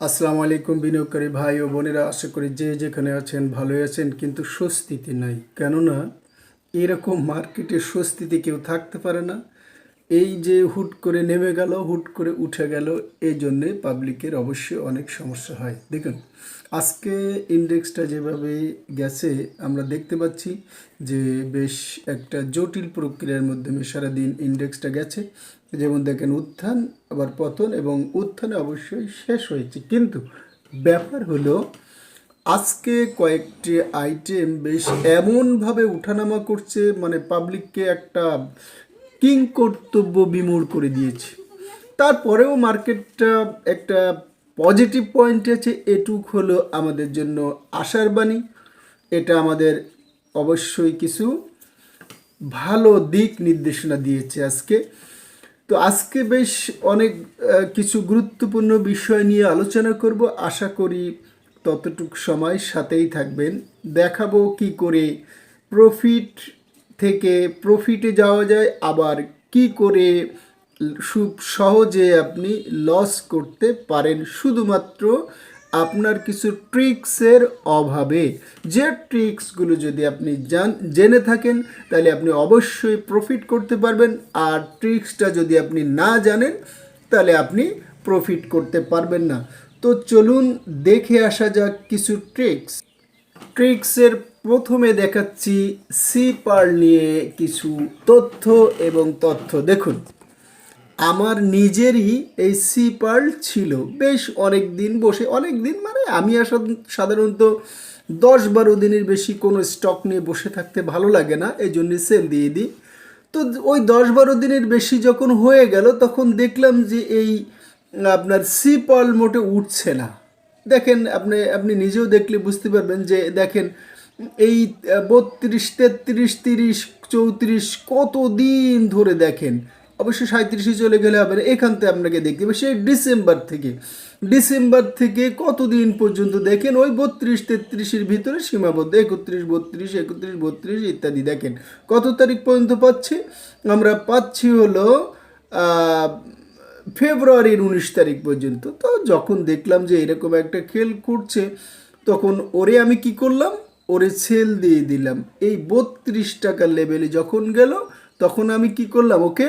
আসসালামু আলাইকুম বিনিয়োগকারী ভাই ও বোনেরা, আশা করি যে যেখানে আছেন ভালোই আছেন, কিন্তু স্বস্তিতে নাই। কেননা এরকম মার্কেটে স্বস্তিতে কেউ থাকতে পারে না এই যে হুট করে নেমে গেল, হুট করে উঠে গেল, এই জন্যে পাবলিকের অবশ্যই অনেক সমস্যা হয়। দেখুন, আজকে ইন্ডেক্সটা যেভাবে গেছে, আমরা দেখতে পাচ্ছি যে বেশ একটা জটিল প্রক্রিয়ার মাধ্যমে সারাদিন ইন্ডেক্সটা গেছে। যেমন দেখেন, উত্থান, আবার পতন এবং উত্থানে অবশ্যই শেষ হয়েছে। কিন্তু ব্যাপার হলো, আজকে কয়েকটি আইটেম বেশ এমনভাবে উঠানামা করছে মানে পাবলিককে একটা কিং কর্তব্য বিমূঢ় করে দিয়েছে। তারপরেও মার্কেটটা একটা পজিটিভ পয়েন্ট আছে, এটুক হলো আমাদের জন্য আশার বাণী। এটা আমাদের অবশ্যই কিছু ভালো দিক নির্দেশনা দিয়েছে আজকে। তো আজকে বেশ অনেক কিছু গুরুত্বপূর্ণ বিষয় নিয়ে আলোচনা করব। আশা করি ততটুক সময় সাথেই থাকবেন। দেখাবো কি করে প্রফিট থেকে প্রফিটে যাওয়া যায়, আবার কি করে খুব সহজে আপনি লস করতে পারেন? শুধুমাত্র আপনার কিছু ট্রিক্সের অভাবে। যে ট্রিক্সগুলো যদি আপনি জান, জেনে থাকেন, তাহলে আপনি অবশ্যই প্রফিট করতে পারবেন। আর ট্রিক্সটা যদি আপনি না জানেন, তাহলে আপনি প্রফিট করতে পারবেন না। তো চলুন দেখে আসা যাক কিছু ট্রিক্স ট্রিক্সের প্রথমে দেখাচ্ছি সি পার নিয়ে কিছু তথ্য এবং তথ্য। দেখুন, আমার নিজেরই এই সি পার্ল ছিল। বেশ অনেক দিন বসে অনেক দিন মানে আমি সাধারণত দশ বারো দিনের বেশি কোনো স্টক নিয়ে বসে থাকতে ভালো লাগে না এই জন্য সেল দিয়ে দিই। তো ওই দশ বারো দিনের বেশি যখন হয়ে গেল, তখন দেখলাম যে এই আপনার সি পার্ল মোটে উঠছে না। দেখেন, আপনি আপনি নিজেও দেখলে বুঝতে পারবেন যে, দেখেন এই বত্রিশ, তেত্রিশ, তিরিশ, চৌত্রিশ কত দিন ধরে দেখেন? অবশ্য সাঁত্রিশে চলে গেলে হবে এখান থেকে আপনাকে দেখতে হবে। সেই ডিসেম্বর থেকে ডিসেম্বর থেকে কতদিন পর্যন্ত দেখেন? ওই বত্রিশ, তেত্রিশের ভিতরে সীমাবদ্ধ, একত্রিশ, বত্রিশ একত্রিশ, বত্রিশ ইত্যাদি দেখেন। কত তারিখ পর্যন্ত পাচ্ছি? আমরা পাচ্ছি হলো ফেব্রুয়ারির উনিশ তারিখ পর্যন্ত। তো যখন দেখলাম যে এরকম একটা খেল করছে তখন ওরে আমি কি করলাম? ওরে সেল দিয়ে দিলাম। এই বত্রিশ টাকার লেভেলে যখন গেল, তখন আমি কি করলাম? ওকে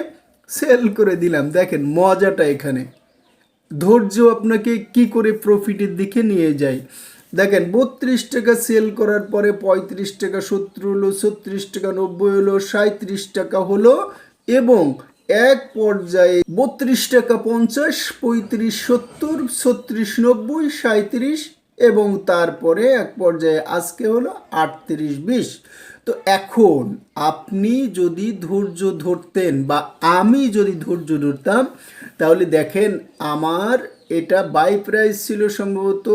সেল করে দিলাম। দেখেন, মজাটা এখানে। ধৈর্য আপনাকে কি করে প্রফিটের দিকে নিয়ে যায়? দেখেন, বত্রিশ টাকা সেল করার পরে পঁয়ত্রিশ টাকা সত্তর হলো, ছত্রিশ টাকা নব্বই হলো সাঁত্রিশ টাকা হলো এবং এক পর্যায়ে বত্রিশ টাকা পঞ্চাশ, পঁয়ত্রিশ সত্তর, ছত্রিশ নব্বই সাঁত্রিশ এবং তারপরে এক পর্যায়ে আজকে হলো আটত্রিশ বিশ তো এখন আপনি যদি ধৈর্য ধরতেন বা আমি যদি ধৈর্য ধরতাম, তাহলে দেখেন আমার এটা বাই প্রাইস ছিল সম্ভবত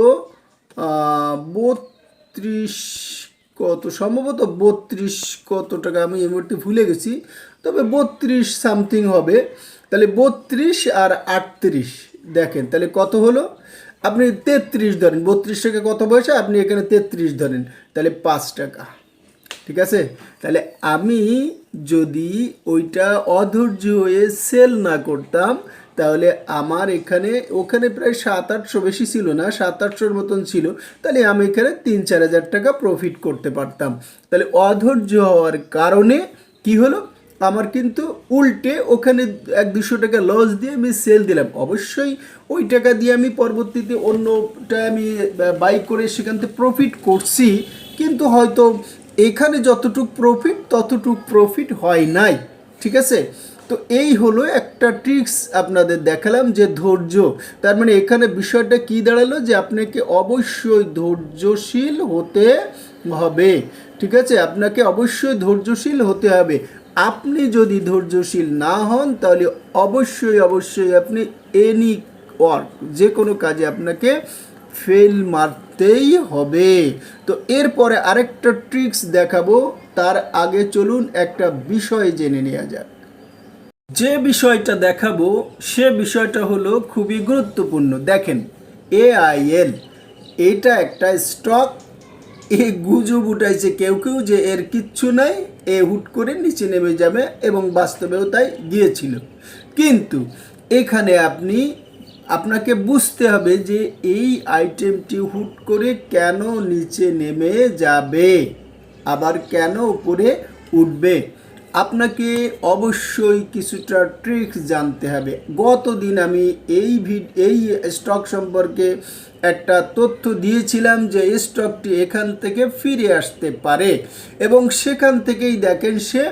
বত্রিশ কত? সম্ভবত বত্রিশ কত টাকা? আমি এই মুহূর্তে ভুলে গেছি। তবে বত্রিশ সামথিং হবে। তাহলে বত্রিশ আর আটত্রিশ, দেখেন, তাহলে কত হলো? আপনি তেত্রিশ ধরেন, বত্রিশ টাকা কত পয়সা আপনি এখানে তেত্রিশ ধরেন, তাহলে পাঁচ টাকা। ঠিক আছে? তাহলে আমি যদি ওইটা অধৈর্য হয়ে সেল না করতাম, তাহলে আমার এখানে, ওখানে প্রায় সাত আটশো বেশি ছিল না, সাত আটশোর মতন ছিল, তাহলে আমি এখানে তিন চার হাজার টাকা প্রফিট করতে পারতাম। তাহলে অধৈর্য হওয়ার কারণে কি হলো? আমার কিন্তু উল্টে ওখানে এক দুশো টাকা লস দিয়ে আমি সেল দিলাম। অবশ্যই ওই টাকা দিয়ে আমি পরবর্তীতে অন্যটা আমি বাই করে সেখান থেকে প্রফিট করছি, কিন্তু হয়তো এখানে যতটুক প্রফিট ততটুক প্রফিট হয় নাই। ঠিক আছে? তো এই হলো একটা ট্রিক্স আপনাদের দেখালাম যে ধৈর্য। তার মানে এখানে বিষয়টা কি দাঁড়াল যে আপনাকে অবশ্যই ধৈর্যশীল হতে হবে। ঠিক আছে? আপনাকে অবশ্যই ধৈর্যশীল হতে হবে। আপনি যদি ধৈর্যশীল না হন, তাহলে অবশ্যই অবশ্যই আপনি এনি ওয়ার্ক যে কোনো কাজে আপনাকে ফেল মারতেই হবে। তো এরপরে আরেকটা ট্রিক্স দেখাবো। তার আগে চলুন একটা বিষয় জেনে নেওয়া যাক। যে বিষয়টা দেখাবো, সে বিষয়টা হলো খুবই গুরুত্বপূর্ণ। দেখেন এআইএল এটা একটা স্টক এ গুজব উঠাইছে কেউ কেউ যে এর কিচ্ছু নাই। এ হুট করে নিচে নেমে যাবে এবং বাস্তবেও তাই গিয়েছিল। কিন্তু এখানে আপনি, আপনাকে বুঝতে হবে যে এই আইটেমটি হুট করে কেন নিচে নেমে যাবে, আবার কেন উপরে উঠবে। আপনাকে অবশ্যই কিছুটা ট্রিক্স জানতে হবে। গতদিন আমি এই ভিড এই স্টক সম্পর্কে একটা তথ্য দিয়েছিলাম যে স্টকটি এখান থেকে ফিরে আসতে পারে এবং সেখান থেকেই দেখেন সে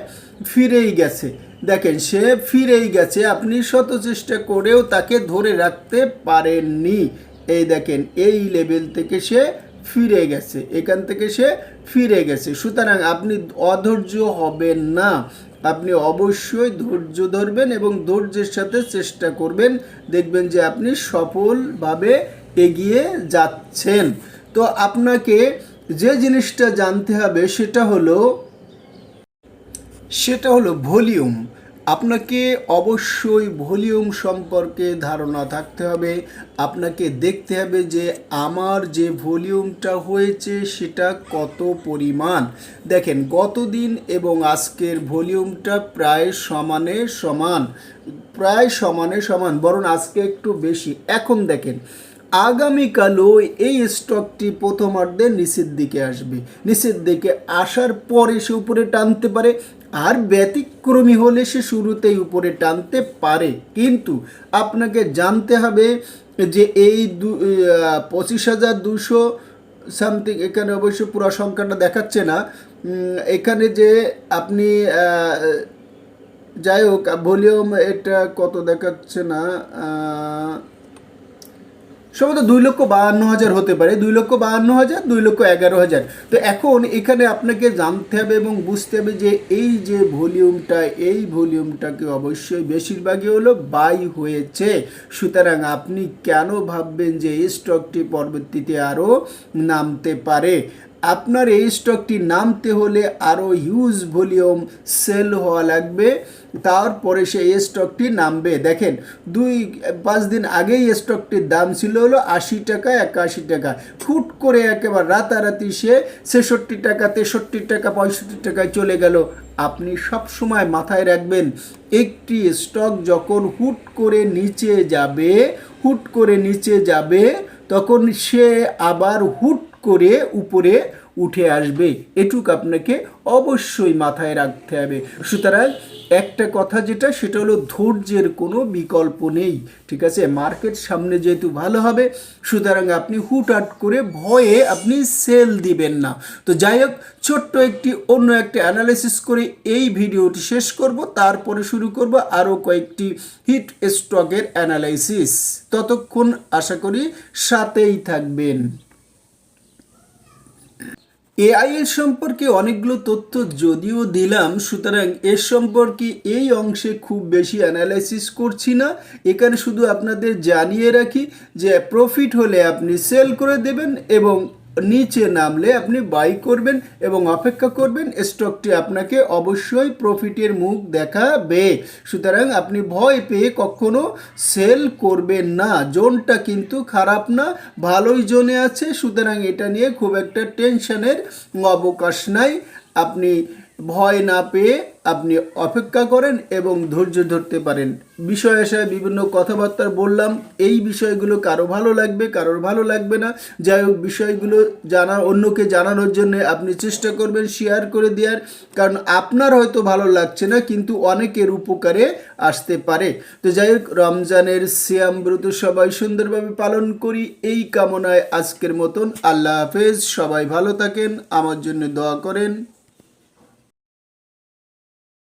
ফিরেই গেছে। দেখেন, সে ফিরেই গেছে, আপনি শত চেষ্টা করেও তাকে ধরে রাখতে পারেননি। এই দেখেন, এই লেভেল থেকে সে ফিরে গেছে। এখান থেকে সে ফিরে গেছে। সুতরাং আপনি অধৈর্য হবেন না। আপনি অবশ্যই ধৈর্য ধরবেন এবং ধৈর্যের সাথে চেষ্টা করবেন। দেখবেন যে আপনি সফলভাবে এগিয়ে যাচ্ছেন। তো আপনাকে যে জিনিসটা জানতে হবে সেটা হলো সেটা হলো ভলিউম। আপনাকে অবশ্যই ভলিউম সম্পর্কে ধারণা থাকতে হবে। আপনাকে দেখতে হবে যে আমার যে ভলিউমটা হয়েছে সেটা কত পরিমাণ। দেখেন, গতদিন এবং আজকের ভলিউমটা প্রায় সমানে সমান, প্রায় সমানে সমান, বরং আজকে একটু বেশি। এখন দেখেন আগামীকালও এই স্টকটি প্রথমার্ধে নিচের দিকে আসবে। নিচের দিকে আসার পরে সে উপরে টানতে পারে, আর ব্যতিক্রমী হলে সে শুরুতেই উপরে টানতে পারে। কিন্তু আপনাকে জানতে হবে যে এই দু পঁচিশ হাজার দুশো সামথিং এখানে অবশ্য পুরো সংখ্যাটা দেখাচ্ছে না। এখানে যে আপনি যাই হোক ভলিউম এটা কত দেখাচ্ছে না সম্ভবত দুই লক্ষ বাহান্ন হাজার হতে পারে। দুই লক্ষ বাহান্ন হাজার, দুই লক্ষ এগারো হাজার। তো এখন এখানে আপনাকে জানতে হবে এবং বুঝতে হবে যে এই যে ভলিউমটা, এই ভলিউমটাকে অবশ্যই বেশিরভাগই হলো বাই হয়েছে। সুতরাং আপনি কেন ভাববেন যে এই স্টকটি পরবর্তীতে আরও নামতে পারে? আপনার এই স্টকটি নামতে হলে আরও হিউজ ভলিউম সেল হওয়া লাগবে। তারপরে সে এই স্টকটি নামবে। দেখেন, দুই, পাঁচ দিন আগেই স্টকটির দাম ছিল হলো আশি টাকা, একাশি টাকা। ফুট করে একেবারে রাতারাতি সে ছেষট্টি টাকা, তেষট্টি টাকা, পঁয়ষট্টি টাকায় চলে গেল। আপনি সব সময় মাথায় রাখবেন, একটি স্টক যখন হুট করে নিচে যাবে, হুট করে নিচে যাবে, তখন সে আবার হুট করে উপরে উঠে আসবে। এটুক আপনাকে অবশ্যই মাথায় রাখতে হবে। সুতরাং একটা কথা যেটা, সেটা হলো ধৈর্যের কোনো বিকল্প নেই। ঠিক আছে? মার্কেট সামনে যেহেতু ভালো হবে, সুতরাং আপনি হুটহাট করে ভয়ে আপনি সেল দিবেন না। তো যাই হোক, ছোট্ট একটি অন্য একটা অ্যানালাইসিস করে এই ভিডিওটি শেষ করব। তারপরে শুরু করব আরও কয়েকটি হিট স্টকের অ্যানালাইসিস ততক্ষণ আশা করি সাথেই থাকবেন। এআই এর সম্পর্কে অনেকগুলো তথ্য যদিও দিলাম, সুতরাং এর সম্পর্কে এই অংশে খুব বেশি অ্যানালাইসিস করছি না। এখানে শুধু আপনাদের জানিয়ে রাখি যে প্রফিট হলে আপনি সেল করে দেবেন এবং নিচে নামলে আপনি বাই করবেন এবং অপেক্ষা করবেন স্টকটি আপনাকে অবশ্যই প্রফিটের মুখ দেখাবে। সুতরাং আপনি ভয় পেয়ে কখনো সেল করবেন না। জোনটা কিন্তু খারাপ না, ভালোই জোনে আছে। সুতরাং এটা নিয়ে খুব একটা টেনশনের অবকাশ নাই। আপনি ভয় না পেয়ে আপনি অপেক্ষা করেন এবং ধৈর্য ধরতে পারেন। বিষয় আশায় বিভিন্ন কথাবার্তা বললাম, এই বিষয়গুলো কারও ভালো লাগবে, কারোর ভালো লাগবে না। যাই হোক, বিষয়গুলো জানা, অন্যকে জানানোর জন্য আপনি চেষ্টা করবেন শেয়ার করে দেওয়ার, কারণ আপনার হয়তো ভালো লাগছে না, কিন্তু অনেকের উপকারে আসতে পারে। তো যাই হোক, রমজানের সিয়াম ব্রত সবাই সুন্দরভাবে পালন করি, এই কামনায় আজকের মতন আল্লাহ হাফেজ। সবাই ভালো থাকেন, আমার জন্য দোয়া করেন।